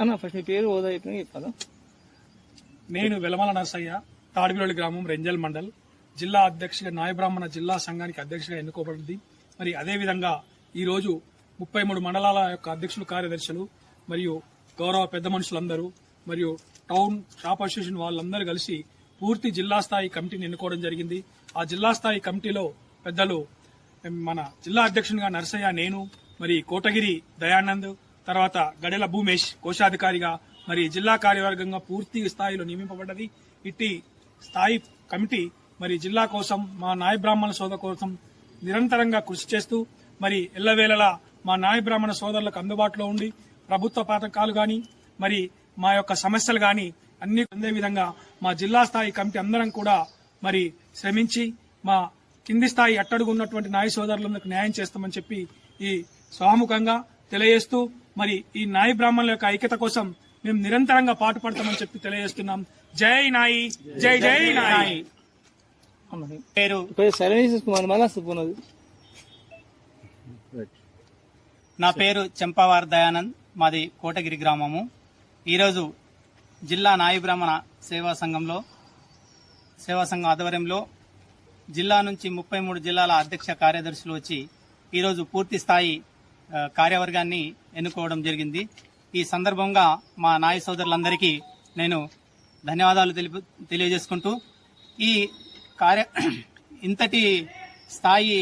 అన్న ఫస్ట్ మీ పేరు హోదా చెప్పిన చెప్పాలా నేను వెలమల నరసయ్య తాడిపిల్లి గ్రామం రెంజల్ మండల్. జిల్లా అధ్యక్షుడిగా నాయబ్రాహ్మణ జిల్లా సంఘానికి అధ్యక్షుడిగా ఎన్నుకోబడింది. మరి అదేవిధంగా ఈరోజు ముప్పై మూడు మండలాల యొక్క అధ్యక్షులు కార్యదర్శులు మరియు గౌరవ పెద్ద మనుషులందరూ మరియు టౌన్ షాప్ అసోసియేషన్ వాళ్ళందరూ కలిసి పూర్తి జిల్లా స్థాయి కమిటీని ఎన్నుకోవడం జరిగింది. ఆ జిల్లా స్థాయి కమిటీలో పెద్దలు మన జిల్లా అధ్యక్షునిగా నరసయ్య నేను మరి కోటగిరి దయానంద్ తర్వాత గడెల భూమేష్ కోశాధికారిగా మరి జిల్లా కార్యవర్గంగా పూర్తి స్థాయిలో నియమింపబడ్డది. ఇట్టి స్థాయి కమిటీ మరి జిల్లా కోసం మా నాయ బ్రాహ్మణ కోసం నిరంతరంగా కృషి చేస్తూ మరి ఎల్లవేళలా మా నాయ బ్రాహ్మణ సోదరులకు అందుబాటులో ఉండి ప్రభుత్వ పథకాలు గాని మరి మా యొక్క సమస్యలు గాని అన్ని అందే విధంగా మా జిల్లా స్థాయి కమిటీ అందరం కూడా మరి శ్రమించి మా కింది స్థాయి అట్టడుగు ఉన్నటువంటి నాయ సోదరులందరికి న్యాయం చేస్తామని చెప్పి ఈ స్వాముఖంగా తెలియజేస్తూ మరి ఈ నాయ బ్రాహ్మణుల యొక్క ఐక్యత కోసం మేము నిరంతరంగా పాటుపడతామని చెప్పి తెలియజేస్తున్నాం. జై నాయి! జై జై నాయి! పేరు ఇప్పుడు నా పేరు చెంపావారి దయానంద్. మాది కోటగిరి గ్రామము. ఈరోజు జిల్లా నాయబ్రాహ్మణ సేవా సంఘంలో సేవా సంఘం ఆధ్వర్యంలో జిల్లా నుంచి ముప్పై మూడు జిల్లాల అధ్యక్ష కార్యదర్శులు వచ్చి ఈరోజు పూర్తి స్థాయి కార్యవర్గాన్ని ఎన్నుకోవడం జరిగింది. ఈ సందర్భంగా మా నాయ సోదరులందరికీ నేను ధన్యవాదాలు తెలుపు తెలియజేసుకుంటూ ఈ కార్య ఇంతటి స్థాయి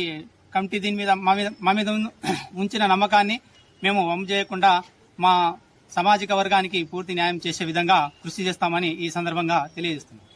కమిటీ దీని మీద మా మీద మా మీద ఉంచిన నమ్మకాన్ని మేము వమ్ము చేయకుండా మా సామాజిక వర్గానికి పూర్తి న్యాయం చేసే విధంగా కృషి చేస్తామని ఈ సందర్భంగా తెలియజేస్తున్నాం.